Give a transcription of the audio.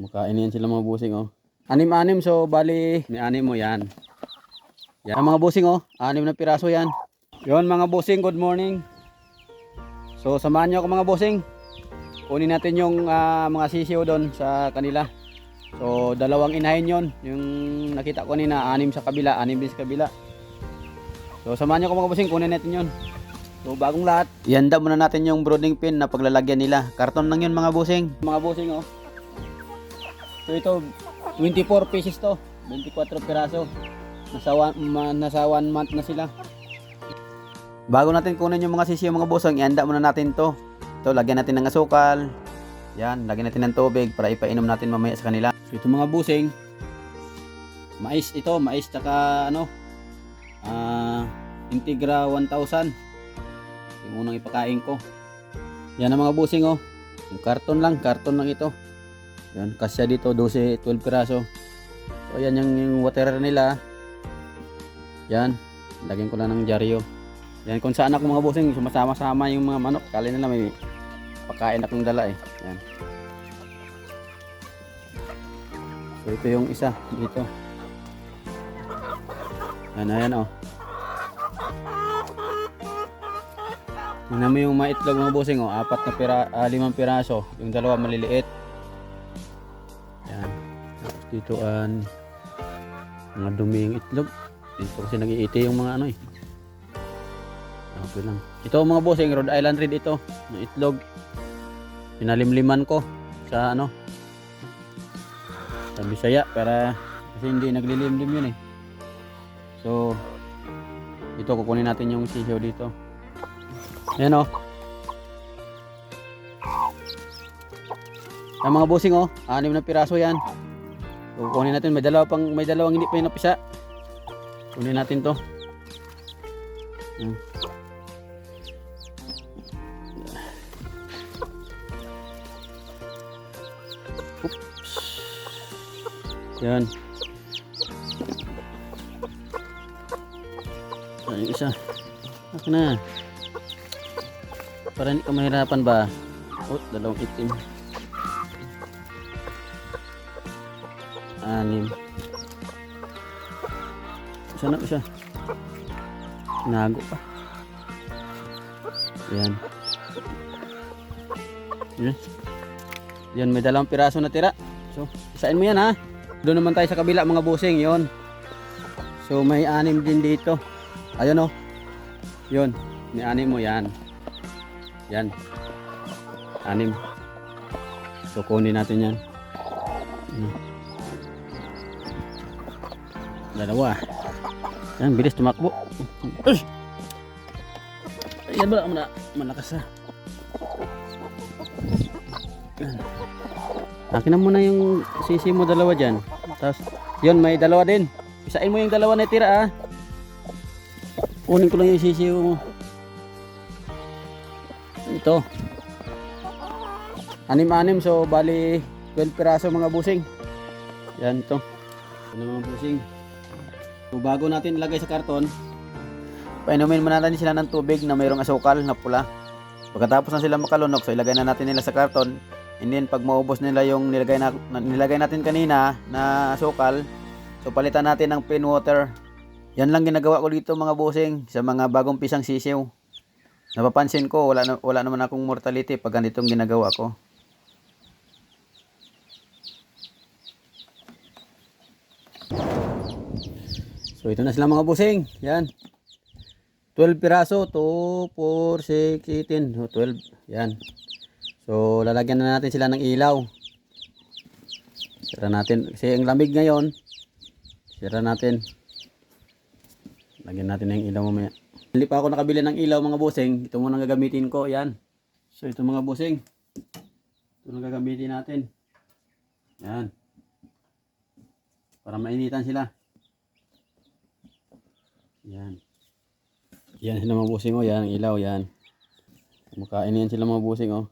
Makain yan sila mga busing oh. Anim-anim so bali may anim mo yan. Yan mga busing oh. Anim na piraso yan. Yon mga busing, good morning. So samahan niyo ako mga busing. Kunin natin yung ah, mga sisiw doon sa kanila. So dalawang inahin yon Yung nakita ko nina anim sa kabila, anim din sa kabila. So samahan niyo ako mga busing, kunin natin yon. So bagong lahat, ihanda muna natin yung brooding pin na paglalagyan nila. Karton lang yun mga busing. Mga busing oh. So ito 24 pieces to, 24 piraso. Nasa one, ma- nasa one month na sila. Bago natin kunin yung mga sisiyo mga busing, ihanda muna natin to. Ito, lagyan natin ng asukal. Yan, lagyan natin ng tubig para ipainom natin mamaya sa kanila. So ito mga busing, mais ito, mais tsaka ano, ah, Integra 1000. Yung unang ipakain ko. Yan ang mga busing oh. Yung karton lang, karton lang ito. Yan, kasya dito 12, 12 piraso. So yan yung, yung waterer nila. Yan, lagyan ko lang ng dyaryo. Yan kung saan ako mga busing, sumasama-sama yung mga manok. Kali nila may pagkain akong dala eh. Yan. So ito yung isa dito. Yan, ayan oh. Tingnan mo yung maitlog mga busing oh, apat na pira, ah, limang piraso, yung dalawa maliliit. Yan. Dito an mga dumi yung itlog. Dito kasi nag-iiti yung mga ano eh. Okay lang. Ito mga busing, Rhode Island Red ito, ng itlog. Pinalimliman ko sa ano sa Bisaya para kasi hindi naglilimlim yun eh. So ito kukunin natin yung sisiyo dito. Ayan o. Ang mga busing oh, anim na piraso yan. So, kunin natin, may dalawa pang may dalawang hindi pa yung napisa. Kunin natin 'to. Hmm. Oops. Yan. Ay, isa. Akin na. Para hindi ka mahirapan ba? Oh, dalawang itim. Anim. Isa na isa. Nago pa. Yan. Yan. Yan, may dalawang piraso na tira. So, isain mo yan ha. Doon naman tayo sa kabila mga busing, yon. So, may anim din dito. Ayun oh. Yon, may anim mo yan. Yan. Anim. So kunin natin yan. Hmm. Dalawa. Yan, bilis tumakbo. Uy! Yan ba na malakas ha. Akin na muna yung sisi mo dalawa dyan. Tapos, yun, may dalawa din. Isain mo yung dalawa na tira ah. Kunin ko lang yung sisi mo. Ito. Anim-anim so bali 12 piraso mga busing. Yan to. Ano mga busing. So bago natin ilagay sa karton, painumin muna natin sila ng tubig na mayroong asukal na pula. Pagkatapos na sila makalunok, so ilagay na natin nila sa karton. And then pag maubos nila yung nilagay, na, nilagay natin kanina na asukal, so palitan natin ng plain water. Yan lang ginagawa ko dito mga busing sa mga bagong pisang sisiw. Napapansin ko, wala, wala naman akong mortality pag ganitong ginagawa ko. So ito na sila mga busing. Yan. 12 piraso. 2, 4, 6, 18. Oh, 12. Yan. So lalagyan na natin sila ng ilaw. Sira natin. Kasi ang lamig ngayon. Sira natin. Lagyan natin ng ilaw mamaya. Hindi pa ako nakabili ng ilaw mga busing. Ito muna gagamitin ko. Yan. So ito mga busing. Ito na gagamitin natin. Yan. Para mainitan sila. Yan. Yan sila mga busing oh. Yan ang ilaw. Yan. Makain yan sila mga busing oh.